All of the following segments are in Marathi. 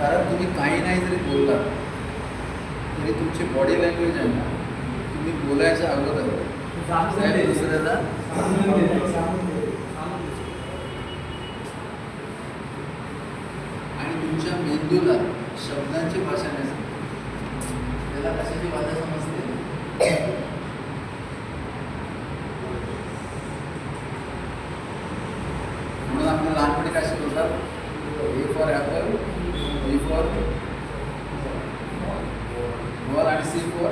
कारण तुम्ही काही नाही जरी बोललात तरी तुमची बॉडी लँग्वेज आहे ना तुम्ही बोलायच्या अगोदर साहेब दुसऱ्याला आणि तुमच्या मेंदूला शब्दांची भाषा नाही. त्याला कशाची भाषा समजते? म्हणून आपल्याला लहानपणी काय ॲपल फोर फॉर आणि सी फोर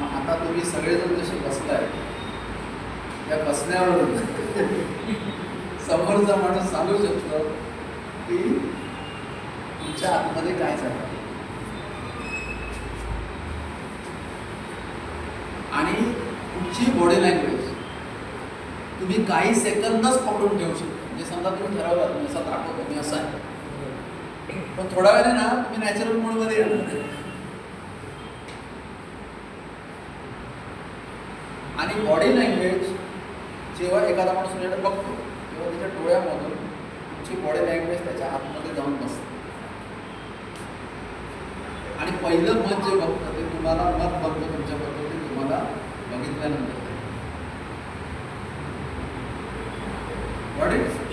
मग आता तुम्ही सगळेजण जसे बसलाय त्या बसण्यावर समोरचा माणूस सांगू शकतो की तुमच्या आतमध्ये काय झालं. आणि तुमची बॉडी लँग्वेज तुम्ही काही सेकंदच पकडून ठेवू शकता. समजा तुम्ही ठरवलं तुम्ही असा दाखवतो मी असा आहे. पण थोड्या वेळाने ना तुम्ही नॅचरल मूडमध्ये येणार आणि बॉडी लँग्वेज जेव्हा एखादा माणूस तुझ्याकडे बघतो तेव्हा त्याच्या डोळ्यामधून तुमची बॉडी लँग्वेज त्याच्या आतमध्ये जाऊन बसते. आणि पहिलं मत जे बघतं ते तुम्हाला मत बघतं तुमच्याबद्दल ते तुम्हाला बघितल्यानंतर. Got it?